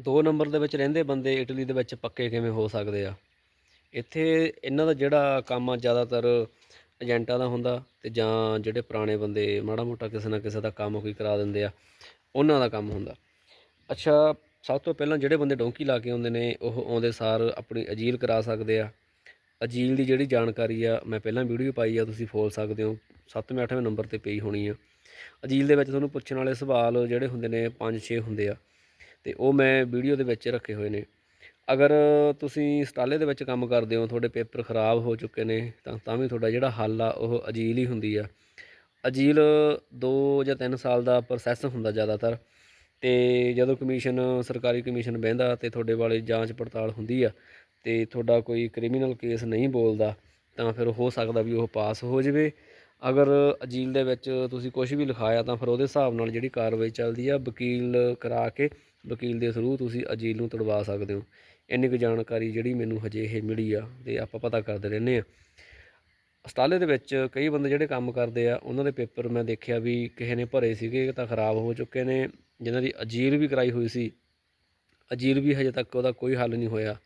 ਦੋ ਨੰਬਰ ਦੇ ਵਿੱਚ ਰਹਿੰਦੇ ਬੰਦੇ ਇਟਲੀ ਦੇ ਵਿੱਚ ਪੱਕੇ ਕਿਵੇਂ ਹੋ ਸਕਦੇ ਆ? ਇੱਥੇ ਇਹਨਾਂ ਦਾ ਜਿਹੜਾ ਕੰਮ ਆ, ਜ਼ਿਆਦਾਤਰ ਏਜੰਟਾਂ ਦਾ ਹੁੰਦਾ ਤੇ ਜਾਂ ਜਿਹੜੇ ਪੁਰਾਣੇ ਬੰਦੇ ਮਾੜਾ ਮੋਟਾ ਕਿਸੇ ਨਾ ਕਿਸੇ ਦਾ ਕੰਮ ਕੋਈ ਕਰਾ ਦਿੰਦੇ ਆ, ਉਹਨਾਂ ਦਾ ਕੰਮ ਹੁੰਦਾ। ਅੱਛਾ, ਸਭ ਤੋਂ ਪਹਿਲਾਂ ਜਿਹੜੇ ਬੰਦੇ ਡੋਂਕੀ ਲਾ ਕੇ ਆਉਂਦੇ ਨੇ, ਉਹ ਆਉਂਦੇ ਸਾਰ ਆਪਣੀ ਅਜੀਲ ਕਰਾ ਸਕਦੇ ਆ। ਅਜੀਲ ਦੀ ਜਿਹੜੀ ਜਾਣਕਾਰੀ ਆ, ਮੈਂ ਪਹਿਲਾਂ ਵੀਡੀਓ ਪਾਈ ਆ, ਤੁਸੀਂ ਫੋਲ ਸਕਦੇ ਹੋ। 7ਵੇਂ 8ਵੇਂ ਨੰਬਰ ਤੇ ਪਈ ਹੋਣੀ ਆ। ਅਜੀਲ ਦੇ ਵਿੱਚ ਤੁਹਾਨੂੰ ਪੁੱਛਣ ਵਾਲੇ ਸਵਾਲ ਜਿਹੜੇ ਹੁੰਦੇ ਨੇ 5-6 ਹੁੰਦੇ ਆ। ਤੇ ਉਹ ਮੈਂ ਵੀਡੀਓ ਦੇ ਵਿੱਚ ਰੱਖੇ ਹੋਏ ਨੇ। ਅਗਰ ਤੁਸੀਂ ਸਟਾਲੇ ਦੇ ਵਿੱਚ ਕੰਮ ਕਰਦੇ ਹੋ, ਤੁਹਾਡੇ ਪੇਪਰ ਖਰਾਬ ਹੋ ਚੁੱਕੇ ਨੇ, ਤਾਂ ਤਾਂ ਵੀ ਤੁਹਾਡਾ ਜਿਹੜਾ ਹੱਲ ਆ, ਉਹ ਅਜੀਲ ਹੀ ਹੁੰਦੀ ਆ। ਅਜੀਲ 2 ਜਾਂ 3 ਸਾਲ ਦਾ ਪ੍ਰੋਸੈਸ ਹੁੰਦਾ ਜ਼ਿਆਦਾਤਰ ਤੇ ਜਦੋਂ ਕਮਿਸ਼ਨ, ਸਰਕਾਰੀ ਕਮਿਸ਼ਨ ਬਹਿੰਦਾ ਤੇ ਤੁਹਾਡੇ ਵਾਲੇ ਜਾਂਚ ਪੜਤਾਲ ਹੁੰਦੀ ਆ ਤੇ ਤੁਹਾਡਾ ਕੋਈ ਕ੍ਰਿਮੀਨਲ ਕੇਸ ਨਹੀਂ ਬੋਲਦਾ, ਤਾਂ ਫਿਰ ਹੋ ਸਕਦਾ ਵੀ ਉਹ ਪਾਸ ਹੋ ਜਾਵੇ। ਅਗਰ ਅਜੀਲ ਦੇ ਵਿੱਚ ਤੁਸੀਂ ਕੁਝ ਵੀ ਲਿਖਾਇਆ, ਤਾਂ ਫਿਰ ਉਹਦੇ ਹਿਸਾਬ ਨਾਲ ਜਿਹੜੀ ਕਾਰਵਾਈ ਚੱਲਦੀ ਆ, ਵਕੀਲ ਕਰਾ ਕੇ ਵਕੀਲ ਦੇ ਥਰੂ ਤੁਸੀਂ ਅਜੀਲ ਨੂੰ ਤੁੜਵਾ ਸਕਦੇ ਹੋ। ਇੰਨੀ ਕੁ ਜਾਣਕਾਰੀ ਜਿਹੜੀ ਮੈਨੂੰ ਹਜੇ ਇਹ ਮਿਲੀ ਆ ਤੇ ਆਪਾਂ ਪਤਾ ਕਰਦੇ ਰਹਿੰਦੇ ਆ ਅਸਟਾਲੇ ਦੇ ਵਿੱਚ ਕਈ ਬੰਦੇ ਜਿਹੜੇ ਕੰਮ ਕਰਦੇ ਆ, ਉਹਨਾਂ ਦੇ ਪੇਪਰ ਮੈਂ ਦੇਖਿਆ ਵੀ ਕਿਸੇ ਨੇ ਭਰੇ ਸੀਗੇ, ਤਾਂ ਖਰਾਬ ਹੋ ਚੁੱਕੇ ਨੇ। ਜਿਨ੍ਹਾਂ ਦੀ ਅਜੀਲ ਵੀ ਕਰਾਈ ਹੋਈ ਸੀ ਅਜੀਲ ਵੀ ਹਜੇ ਤੱਕ ਉਹਦਾ ਕੋਈ ਹੱਲ ਨਹੀਂ ਹੋਇਆ।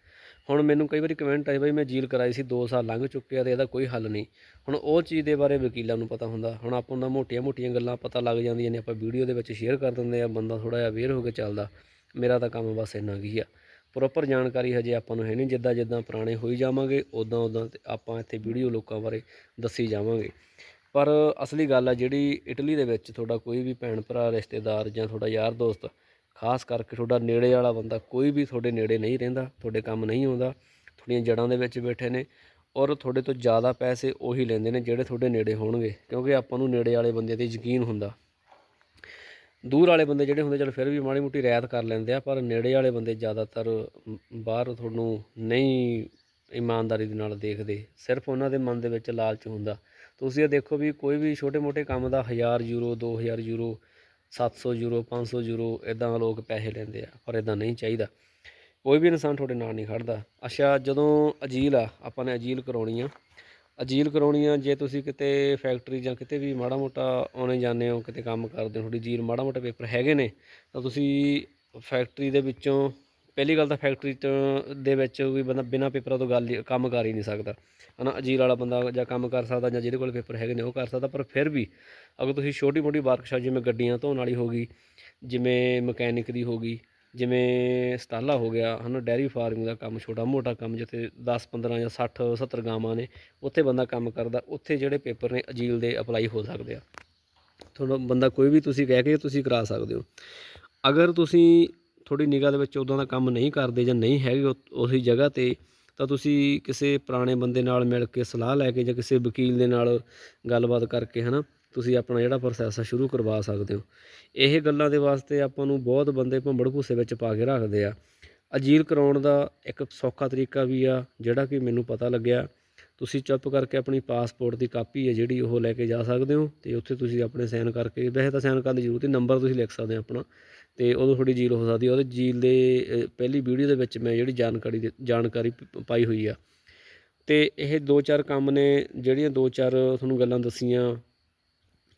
ਹੁਣ ਮੈਨੂੰ ਕਈ ਵਾਰੀ ਕਮੈਂਟ ਆਏ, ਬਈ ਮੈਂ ਜੀਲ ਕਰਾਈ ਸੀ 2 ਸਾਲ ਲੰਘ ਚੁੱਕੇ ਆ ਤੇ ਇਹਦਾ ਕੋਈ ਹੱਲ ਨਹੀਂ। ਹੁਣ ਉਹ ਚੀਜ਼ ਦੇ ਬਾਰੇ ਵਕੀਲਾਂ ਨੂੰ ਪਤਾ ਹੁੰਦਾ। ਹੁਣ ਆਪਾਂ ਨੂੰ ਮੋਟੀਆਂ-ਮੋਟੀਆਂ ਗੱਲਾਂ ਪਤਾ ਲੱਗ ਜਾਂਦੀਆਂ ਨੇ, ਆਪਾਂ ਵੀਡੀਓ ਦੇ ਵਿੱਚ ਸ਼ੇਅਰ ਕਰ ਦਿੰਦੇ ਆ, ਬੰਦਾ ਥੋੜਾ ਜਿਹਾ ਅਵੇਅਰ ਹੋ ਕੇ ਚੱਲਦਾ। ਮੇਰਾ ਤਾਂ ਕੰਮ ਬਸ ਇੰਨਾ ਕੀ ਆ। ਪ੍ਰੋਪਰ ਜਾਣਕਾਰੀ ਹਜੇ ਆਪਾਂ ਨੂੰ ਹੈ ਨਹੀਂ, ਜਿੱਦਾਂ ਜਿੱਦਾਂ ਪੁਰਾਣੇ ਹੋਈ ਜਾਵਾਂਗੇ ਉਦਾਂ ਉਦਾਂ ਤੇ ਆਪਾਂ ਇੱਥੇ ਵੀਡੀਓ ਲੋਕਾਂ ਬਾਰੇ ਦੱਸੀ ਜਾਵਾਂਗੇ। ਪਰ ਅਸਲੀ ਗੱਲ ਆ ਜਿਹੜੀ ਇਟਲੀ ਦੇ ਵਿੱਚ ਤੁਹਾਡਾ ਕੋਈ ਵੀ ਭੈਣ ਭਰਾ ਰਿਸ਼ਤੇਦਾਰ ਜਾਂ ਤੁਹਾਡਾ ਯਾਰ ਦੋਸਤ ਖਾਸ ਕਰਕੇ ਤੁਹਾਡਾ ਨੇੜੇ ਵਾਲਾ ਬੰਦਾ ਕੋਈ ਵੀ ਤੁਹਾਡੇ ਨੇੜੇ ਨਹੀਂ ਰਹਿੰਦਾ, ਤੁਹਾਡੇ ਕੰਮ ਨਹੀਂ ਆਉਂਦਾ, ਤੁਹਾਡੀਆਂ ਜੜਾਂ ਦੇ ਵਿੱਚ ਬੈਠੇ ਨੇ ਔਰ ਤੁਹਾਡੇ ਤੋਂ ਜ਼ਿਆਦਾ ਪੈਸੇ ਉਹੀ ਲੈਂਦੇ ਨੇ ਜਿਹੜੇ ਤੁਹਾਡੇ ਨੇੜੇ ਹੋਣਗੇ, ਕਿਉਂਕਿ ਆਪਾਂ ਨੂੰ ਨੇੜੇ ਵਾਲੇ ਬੰਦੇ ਤੇ ਯਕੀਨ ਹੁੰਦਾ। ਦੂਰ ਵਾਲੇ ਬੰਦੇ ਜਿਹੜੇ ਹੁੰਦੇ, ਚਲ ਫਿਰ ਵੀ ਮਾੜੀ ਮੋਟੀ ਰਿਆਇਤ ਕਰ ਲੈਂਦੇ ਆ, ਪਰ ਨੇੜੇ ਵਾਲੇ ਬੰਦੇ ਜ਼ਿਆਦਾਤਰ ਬਾਹਰ ਤੁਹਾਨੂੰ ਨਹੀਂ ਇਮਾਨਦਾਰੀ ਦੇ ਨਾਲ ਦੇਖਦੇ, ਸਿਰਫ ਉਹਨਾਂ ਦੇ ਮਨ ਦੇ ਵਿੱਚ ਲਾਲਚ ਹੁੰਦਾ। ਤੁਸੀਂ ਇਹ ਦੇਖੋ ਵੀ ਕੋਈ ਵੀ ਛੋਟੇ-ਮੋਟੇ ਕੰਮ ਦਾ 1000 ਯੂਰੋ 2000 ਯੂਰੋ 700 ਯੂਰੋ 500 ਯੂਰੋ ਇਦਾਂ ਲੋਕ ਪੈਸੇ ਲੈਂਦੇ ਆ, ਪਰ ਇਦਾਂ ਨਹੀਂ ਚਾਹੀਦਾ। ਕੋਈ ਵੀ ਇਨਸਾਨ ਤੁਹਾਡੇ ਨਾਲ ਨਹੀਂ ਖੜਦਾ। ਅੱਛਾ, ਜਦੋਂ ਅਜੀਲ ਆ, ਆਪਾਂ ਨੇ ਅਜੀਲ ਕਰਾਉਣੀ ਆ। ਅਜੀਲ ਕਰਾਉਣੀ ਆ, ਜੇ ਤੁਸੀਂ ਕਿਤੇ ਫੈਕਟਰੀ ਜਾਂ ਕਿਤੇ ਵੀ ਮਾੜਾ ਮੋਟਾ ਆਉਣੇ ਜਾਂਦੇ ਹੋ, ਕਿਤੇ ਕੰਮ ਕਰਦੇ ਹੋ, ਤੁਹਾਡੀ ਜੀਲ ਮਾੜਾ ਮੋਟਾ ਪੇਪਰ ਹੈਗੇ ਨੇ, ਤਾਂ ਤੁਸੀਂ ਫੈਕਟਰੀ ਦੇ ਵਿੱਚੋਂ, ਪਹਿਲੀ ਗੱਲ ਤਾਂ ਫੈਕਟਰੀ ਤੋਂ ਦੇ ਵਿੱਚ ਵੀ ਬੰਦਾ ਬਿਨਾਂ ਪੇਪਰਾਂ ਤੋਂ ਗੱਲ ਹੀ- ਕੰਮ ਕਰ ਹੀ ਨਹੀਂ ਸਕਦਾ। ਹਨਾ ਅਜੀਲ ਵਾਲਾ ਬੰਦਾ ਜਾਂ ਕੰਮ ਕਰ ਸਕਦਾ ਜਾਂ ਜਿਹਦੇ ਕੋਲ ਪੇਪਰ ਹੈਗੇ ਨੇ, ਉਹ ਕਰ ਸਕਦਾ, ਪਰ ਫਿਰ ਵੀ ਅਗਰ ਤੁਸੀਂ ਛੋਟੀ ਮੋਟੀ ਵਰਕਸ਼ਾਪ, ਜਿਵੇਂ ਗੱਡੀਆਂ ਧੋਣ ਵਾਲੀ ਹੋ ਗਈ, ਜਿਵੇਂ ਮਕੈਨਿਕ ਦੀ ਹੋ ਗਈ, ਜਿਵੇਂ ਸਟਾਲਾ ਹੋ ਗਿਆ, ਹਨਾ, ਡੈਰੀ ਫਾਰਮਿੰਗ ਦਾ ਕੰਮ, ਛੋਟਾ ਮੋਟਾ ਕੰਮ, ਜਿੱਥੇ 10 15 ਜਾਂ 60 70 ਗਾਵਾਂ ਨੇ, ਉੱਥੇ ਬੰਦਾ ਕੰਮ ਕਰਦਾ, ਉੱਥੇ ਜਿਹੜੇ ਪੇਪਰ ਨੇ ਅਜੀਲ ਦੇ ਅਪਲਾਈ ਹੋ ਸਕਦੇ ਆ। ਤੁਹਾਨੂੰ ਬੰਦਾ ਕੋਈ ਵੀ ਤੁਸੀਂ ਕਹਿ ਕੇ ਤੁਸੀਂ ਕਰਾ ਸਕਦੇ ਹੋ। ਅਗਰ ਤੁਸੀਂ ਤੁਹਾਡੀ ਨਿਗਾਹ ਦੇ ਵਿੱਚ ਉਦਾਂ ਦਾ ਕੰਮ ਨਹੀਂ ਕਰਦੇ ਜਾਂ ਨਹੀਂ ਹੈਗੇ, ਉ- ਉਸੇ ਜਗ੍ਹਾ ਤੇ ਤਾਂ ਤੁਸੀਂ ਕਿਸੇ ਪੁਰਾਣੇ ਬੰਦੇ ਨਾਲ ਮਿਲ ਕੇ ਸਲਾਹ ਲੈ ਕੇ ਜਾਂ ਕਿਸੇ ਵਕੀਲ ਦੇ ਨਾਲ ਗੱਲਬਾਤ ਕਰਕੇ ਹਨਾ, ਤੁਸੀਂ ਆਪਣਾ ਜਿਹੜਾ ਪ੍ਰੋਸੈਸ ਆ ਸ਼ੁਰੂ ਕਰਵਾ ਸਕਦੇ ਹੋ। ਇਹ ਗੱਲਾਂ ਦੇ ਵਾਸਤੇ ਆਪਾਂ ਨੂੰ ਬਹੁਤ ਬੰਦੇ ਭੰਬੜ ਭੂਸੇ ਵਿੱਚ ਪਾ ਕੇ ਰੱਖਦੇ ਆ। ਅਜੀਲ ਕਰਾਉਣ ਦਾ ਇੱਕ ਸੌਖਾ ਤਰੀਕਾ ਵੀ ਆ, ਜਿਹੜਾ ਕਿ ਮੈਨੂੰ ਪਤਾ ਲੱਗਿਆ। ਤੁਸੀਂ ਚੁੱਪ ਕਰਕੇ ਆਪਣੀ ਪਾਸਪੋਰਟ ਦੀ ਕਾਪੀ ਹੈ ਜਿਹੜੀ ਉਹ ਲੈ ਕੇ ਜਾ ਸਕਦੇ ਹੋ ਤੇ ਉੱਥੇ ਤੁਸੀਂ ਆਪਣੇ ਸਾਈਨ ਕਰਕੇ, ਵੈਸੇ ਤਾਂ ਸਾਈਨ ਕਰਨ ਦੀ ਜ਼ਰੂਰਤ ਨਹੀਂ, ਨੰਬਰ ਤੁਸੀਂ ਲਿਖ ਸਕਦੇ ਹੋ ਆਪਣਾ। ਅਤੇ ਉਦੋਂ ਥੋੜ੍ਹੀ ਜੀਲ ਹੋ ਸਕਦੀ ਉਹਦੇ ਜੀਲ ਦੇ ਪਹਿਲੀ ਵੀਡੀਓ ਦੇ ਵਿੱਚ ਮੈਂ ਜਿਹੜੀ ਜਾਣਕਾਰੀ ਦਿੱ, ਜਾਣਕਾਰੀ ਪਾਈ ਹੋਈ ਆ। ਅਤੇ ਇਹ ਦੋ ਚਾਰ ਕੰਮ ਨੇ, ਜਿਹੜੀਆਂ ਦੋ ਚਾਰ ਤੁਹਾਨੂੰ ਗੱਲਾਂ ਦੱਸੀਆਂ।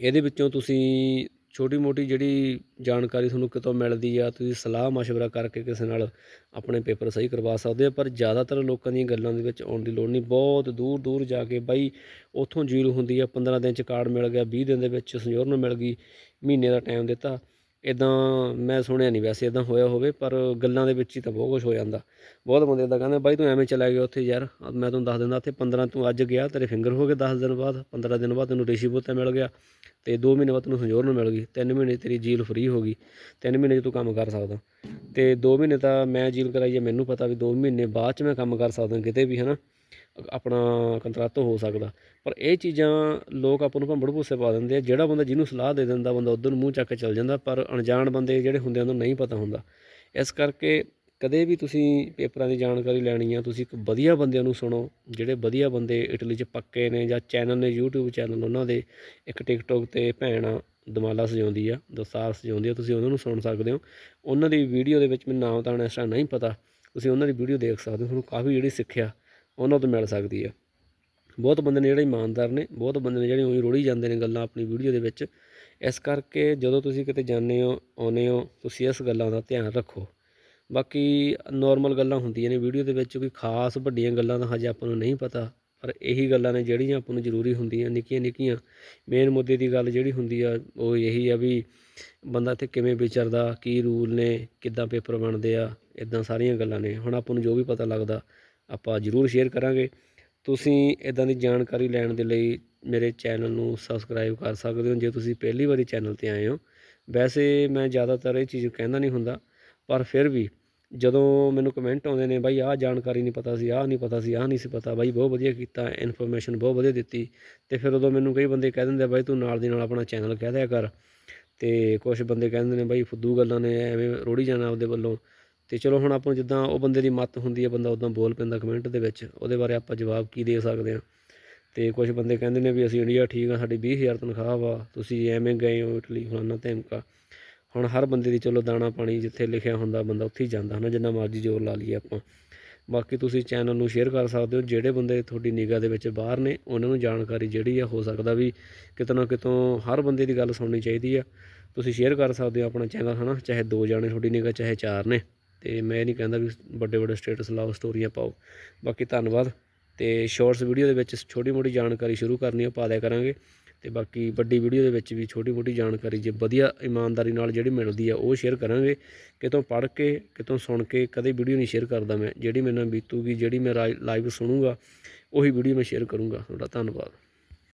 ਇਹਦੇ ਵਿੱਚੋਂ ਤੁਸੀਂ ਛੋਟੀ ਮੋਟੀ ਜਿਹੜੀ ਜਾਣਕਾਰੀ ਤੁਹਾਨੂੰ ਕਿਤੋਂ ਮਿਲਦੀ ਆ, ਤੁਸੀਂ ਸਲਾਹ مشਵਰਾ ਕਰਕੇ ਕਿਸੇ ਨਾਲ ਆਪਣੇ ਪੇਪਰ ਸਹੀ ਕਰਵਾ ਸਕਦੇ ਆ। ਪਰ ਜ਼ਿਆਦਾਤਰ ਲੋਕਾਂ ਦੀਆਂ ਗੱਲਾਂ ਦੇ ਵਿੱਚ ਆਉਣ ਦੀ ਲੋੜ ਨਹੀਂ। ਬਹੁਤ ਦੂਰ ਦੂਰ ਜਾ ਕੇ ਬਾਈ, ਉੱਥੋਂ ਜੀਰੋ ਹੁੰਦੀ ਆ। 15 ਦਿਨ ਚ ਕਾਰਡ ਮਿਲ ਗਿਆ 20 ਦਿਨ ਦੇ ਵਿੱਚ ਸੰਜੋਰਨ ਮਿਲ ਗਈ, ਮਹੀਨੇ ਦਾ ਟਾਈਮ ਦਿੱਤਾ। ਇਦਾਂ ਮੈਂ ਸੁਣਿਆ ਨਹੀਂ ਵੈਸੇ ਇਦਾਂ ਹੋਇਆ ਹੋਵੇ, ਪਰ ਗੱਲਾਂ ਦੇ ਵਿੱਚ ਹੀ ਤਾਂ ਬਹੁਤ ਕੁਝ ਹੋ ਜਾਂਦਾ। ਬਹੁਤ ਬੰਦੇ ਇਦਾਂ ਕਹਿੰਦੇ ਬਾਈ ਤੂੰ ਐਵੇਂ ਚਲਾ ਗਿਆ ਉੱਥੇ ਯਾਰ ਮੈਂ ਤੈਨੂੰ ਦੱਸ ਦਿੰਦਾ, ਉੱਥੇ 15 ਤੂੰ ਅੱਜ ਗਿਆ, ਤੇਰੇ ਫਿੰਗਰ ਹੋ ਗਏ 10 ਦਿਨ ਬਾਅਦ 15 ਦਿਨ ਬਾਅਦ ਤੈਨੂੰ ਰਿਸ਼ੀ ਬੋਤਾ ਮਿਲ ਗਿਆ, ਤੇ 2 ਮਹੀਨੇ ਬਾਅਦ ਤੈਨੂੰ ਸੰਜੋਰ ਨੂੰ ਮਿਲ ਗਈ 3 ਮਹੀਨੇ ਤੇਰੀ ਜੀਲ ਫ੍ਰੀ ਹੋ ਗਈ 3 ਮਹੀਨੇ 'ਚ ਤੂੰ ਕੰਮ ਕਰ ਸਕਦਾ। ਤੇ 2 ਮਹੀਨੇ ਤਾਂ ਮੈਂ ਜੀਲ ਕਰਾਈ ਹੈ ਮੈਨੂੰ ਪਤਾ ਵੀ 2 ਮਹੀਨੇ ਬਾਅਦ 'ਚ ਮੈਂ ਕੰਮ ਕਰ ਸਕਦਾ ਕਿਤੇ ਵੀ, ਹਨਾ? ਆਪਣਾ ਕੰਟਰੈਕਟ ਹੋ ਸਕਦਾ। ਪਰ ਇਹ ਚੀਜ਼ਾਂ ਲੋਕ ਆਪਾਂ ਨੂੰ ਭੰਬੜ ਭੂਸੇ ਪਾ ਦਿੰਦੇ ਆ, ਜਿਹੜਾ ਬੰਦਾ ਜਿਹਨੂੰ ਸਲਾਹ ਦੇ ਦਿੰਦਾ, ਬੰਦਾ ਉਧਰ ਨੂੰ ਮੂੰਹ ਚੱਕ ਕੇ ਚੱਲ ਜਾਂਦਾ, ਪਰ ਅਣਜਾਣ ਬੰਦੇ ਜਿਹੜੇ ਹੁੰਦੇ ਆ, ਉਹਨਾਂ ਨੂੰ ਨਹੀਂ ਪਤਾ ਹੁੰਦਾ। ਇਸ ਕਰਕੇ ਕਦੇ ਵੀ ਤੁਸੀਂ ਪੇਪਰਾਂ ਦੀ ਜਾਣਕਾਰੀ ਲੈਣੀ ਆ, ਤੁਸੀਂ ਇੱਕ ਵਧੀਆ ਬੰਦਿਆਂ ਨੂੰ ਸੁਣੋ, ਜਿਹੜੇ ਵਧੀਆ ਬੰਦੇ ਇਟਲੀ 'ਚ ਪੱਕੇ ਨੇ ਜਾਂ ਚੈਨਲ ਨੇ, YouTube ਚੈਨਲ ਉਹਨਾਂ ਦੇ, ਇੱਕ ਟਿਕਟੋਕ ਤੇ ਭੈਣ ਆ ਦਮਾਲਾ ਸਜਾਉਂਦੀ ਆ, ਦਸਤਾਰ ਸਜਾਉਂਦੀ ਆ, ਤੁਸੀਂ ਉਹਨਾਂ ਨੂੰ ਸੁਣ ਸਕਦੇ ਹੋ। ਉਹਨਾਂ ਦੀ ਵੀਡੀਓ ਦੇ ਵਿੱਚ ਮੈਨੂੰ ਨਾਮ ਤਾਂ ਇਸ ਤਰ੍ਹਾਂ ਨਹੀਂ ਪਤਾ, ਤੁਸੀਂ ਉਹਨਾਂ ਦੀ ਵੀਡੀਓ ਦੇਖ ਸਕਦੇ ਹੋ, ਤੁਹਾਨੂੰ ਕਾਫੀ ਜਿਹੜੀ ਸਿੱਖਿਆ ਉਹਨਾਂ ਤੋਂ ਮਿਲ ਸਕਦੀ ਆ। ਬਹੁਤ ਬੰਦੇ ਨੇ ਜਿਹੜੇ ਇਮਾਨਦਾਰ ਨੇ, ਬਹੁਤ ਬੰਦੇ ਨੇ ਜਿਹੜੇ ਉਹੀ ਰੋੜੀ ਜਾਂਦੇ ਨੇ ਗੱਲਾਂ ਆਪਣੀ ਵੀਡੀਓ ਦੇ ਵਿੱਚ। ਇਸ ਕਰਕੇ ਜਦੋਂ ਤੁਸੀਂ ਕਿਤੇ ਜਾਂਦੇ ਹੋ, ਆਉਂਦੇ ਹੋ, ਤੁਸੀਂ ਇਸ ਗੱਲਾਂ ਦਾ ਧਿਆਨ ਰੱਖੋ। ਬਾਕੀ ਨਾਰਮਲ ਗੱਲਾਂ ਹੁੰਦੀਆਂ ਨੇ ਵੀਡੀਓ ਦੇ ਵਿੱਚ, ਕੋਈ ਖਾਸ ਵੱਡੀਆਂ ਗੱਲਾਂ ਤਾਂ ਹਜੇ ਆਪਾਂ ਨੂੰ ਨਹੀਂ ਪਤਾ, ਪਰ ਇਹੀ ਗੱਲਾਂ ਨੇ ਜਿਹੜੀਆਂ ਆਪਾਂ ਨੂੰ ਜ਼ਰੂਰੀ ਹੁੰਦੀਆਂ, ਨਿੱਕੀਆਂ ਨਿੱਕੀਆਂ। ਮੇਨ ਮੁੱਦੇ ਦੀ ਗੱਲ ਜਿਹੜੀ ਹੁੰਦੀ ਆ, ਉਹ ਇਹੀ ਆ ਵੀ ਬੰਦਾ ਇੱਥੇ ਕਿਵੇਂ ਵਿਚਰਦਾ, ਕੀ ਰੂਲ ਨੇ, ਕਿੱਦਾਂ ਪੇਪਰ ਬਣਦੇ ਆ ਇਦਾਂ ਸਾਰੀਆਂ ਗੱਲਾਂ ਨੇ। ਹੁਣ ਆਪਾਂ ਨੂੰ ਜੋ ਵੀ ਪਤਾ ਲੱਗਦਾ ਆਪਾਂ ਜ਼ਰੂਰ ਸ਼ੇਅਰ ਕਰਾਂਗੇ। ਤੁਸੀਂ ਇਦਾਂ ਦੀ ਜਾਣਕਾਰੀ ਲੈਣ ਦੇ ਲਈ ਮੇਰੇ ਚੈਨਲ ਨੂੰ ਸਬਸਕ੍ਰਾਈਬ ਕਰ ਸਕਦੇ ਹੋ, ਜੇ ਤੁਸੀਂ ਪਹਿਲੀ ਵਾਰੀ ਚੈਨਲ ਤੇ ਆਏ ਹੋ। ਵੈਸੇ ਮੈਂ ਜ਼ਿਆਦਾਤਰ ਇਹ ਚੀਜ਼ ਕਹਿੰਦਾ ਨਹੀਂ ਹੁੰਦਾ, ਪਰ ਫਿਰ ਵੀ ਜਦੋਂ ਮੈਨੂੰ ਕਮੈਂਟ ਆਉਂਦੇ ਨੇ, ਬਾਈ, ਆਹ ਜਾਣਕਾਰੀ ਨਹੀਂ ਪਤਾ ਸੀ, ਆਹ ਨਹੀਂ ਪਤਾ ਸੀ, ਆਹ ਨਹੀਂ ਸੀ ਪਤਾ, ਬਾਈ, ਬਹੁਤ ਵਧੀਆ ਕੀਤਾ ਇਨਫੋਰਮੇਸ਼ਨ ਬਹੁਤ ਵਧੀਆ ਦਿੱਤੀ। ਤੇ ਫਿਰ ਉਦੋਂ ਮੈਨੂੰ ਕਈ ਬੰਦੇ ਕਹਿ ਦਿੰਦੇ ਬਾਈ, ਤੂੰ ਨਾਲ ਦੀ ਨਾਲ ਆਪਣਾ ਚੈਨਲ ਕਹਿ ਦਿਆ ਕਰ। ਤੇ ਕੁਝ ਬੰਦੇ ਕਹਿੰਦੇ ਨੇ, ਬਾਈ, ਫੁੱਦੂ ਗੱਲਾਂ ਨੇ, ਐਵੇਂ ਰੋੜੀ ਜਾਣਾ ਆਪਦੇ ਵੱਲੋਂ। ਤੇ ਚਲੋ ਹੁਣ ਆਪਾਂ ਨੂੰ ਜਿੱਦਾਂ ਉਹ ਬੰਦੇ ਦੀ ਮੱਤ ਹੁੰਦੀ ਹੈ ਬੰਦਾ ਉਦਾਂ ਬੋਲ ਪੈਂਦਾ ਕਮੈਂਟ ਦੇ ਵਿੱਚ, ਉਹਦੇ ਬਾਰੇ ਆਪਾਂ ਜਵਾਬ ਕੀ ਦੇ ਸਕਦੇ ਹਾਂ ਤੇ ਕੁਝ ਬੰਦੇ ਕਹਿੰਦੇ ਨੇ ਵੀ ਅਸੀਂ ਇੰਡੀਆ ਠੀਕ ਆ, ਸਾਡੀ 20000 ਤਨਖਾਹ ਵਾ, ਤੁਸੀਂ ਐਵੇਂ ਗਏ ਹੋ ਇਟਲੀ, ਫਲਾਨਾ ਧਮਕਾ। ਹੁਣ ਹਰ ਬੰਦੇ ਦੀ ਚਲੋ ਦਾਣਾ ਪਾਣੀ ਜਿੱਥੇ ਲਿਖਿਆ ਹੁੰਦਾ, ਬੰਦਾ ਉੱਥੇ ਹੀ ਜਾਂਦਾ ਹਨਾ, ਜਿੰਨਾ ਮਰਜ਼ੀ ਜ਼ੋਰ ਲਾ ਲਈਏ ਆਪਾਂ। ਬਾਕੀ ਤੁਸੀਂ ਚੈਨਲ ਨੂੰ ਸ਼ੇਅਰ ਕਰ ਸਕਦੇ ਹੋ, ਜਿਹੜੇ ਬੰਦੇ ਤੁਹਾਡੀ ਨਿਗਾਹ ਦੇ ਵਿੱਚ ਬਾਹਰ ਨੇ, ਉਹਨਾਂ ਨੂੰ ਜਾਣਕਾਰੀ ਜਿਹੜੀ ਆ, ਹੋ ਸਕਦਾ ਵੀ ਕਿਤੋਂ ਨਾ ਕਿਤੋਂ ਹਰ ਬੰਦੇ ਦੀ ਗੱਲ ਸੁਣਨੀ ਚਾਹੀਦੀ ਆ। ਤੁਸੀਂ ਸ਼ੇਅਰ ਕਰ ਸਕਦੇ ਹੋ ਆਪਣਾ ਚੈਨਲ ਹਨਾ, ਚਾਹੇ ਦੋ ਜਾਣੇ ਤੁਹਾਡੀ ਨਿਗਾਹ, ਚਾਹੇ ਚਾਰ ਨੇ। ਤੇ ਮੈਂ ਨਹੀਂ ਕਹਿੰਦਾ ਵੀ ਵੱਡੇ ਵੱਡੇ ਸਟੇਟਸ ਲਾਓ ਸਟੋਰੀਆਂ ਪਾਓ। ਬਾਕੀ ਧੰਨਵਾਦ ਤੇ ਸ਼ਾਰਟਸ ਵੀਡੀਓ ਦੇ ਵਿੱਚ ਛੋਟੀ ਮੋਟੀ ਜਾਣਕਾਰੀ ਸ਼ੁਰੂ ਕਰਨੀ ਉਹ ਪਾ ਦਿਆ ਕਰਾਂਗੇ। ਤੇ ਬਾਕੀ ਵੱਡੀ ਵੀਡੀਓ ਦੇ ਵਿੱਚ ਵੀ ਛੋਟੀ ਮੋਟੀ ਜਾਣਕਾਰੀ ਜੇ ਵਧੀਆ ਇਮਾਨਦਾਰੀ ਨਾਲ ਜਿਹੜੀ ਮਿਲਦੀ ਆ, ਉਹ ਸ਼ੇਅਰ ਕਰਾਂਗੇ। ਕਿਤੋਂ ਪੜ੍ਹ ਕੇ, ਕਿਤੋਂ ਸੁਣ ਕੇ ਕਦੇ ਵੀਡੀਓ ਨਹੀਂ ਸ਼ੇਅਰ ਕਰਦਾ ਮੈਂ। ਜਿਹੜੀ ਮੇਰੇ ਨਾਲ ਬੀਤੂਗੀ, ਜਿਹੜੀ ਮੈਂ ਲਾਈਵ ਸੁਣੂਗਾ, ਉਹੀ ਵੀਡੀਓ ਮੈਂ ਸ਼ੇਅਰ ਕਰੂੰਗਾ। ਤੁਹਾਡਾ ਧੰਨਵਾਦ।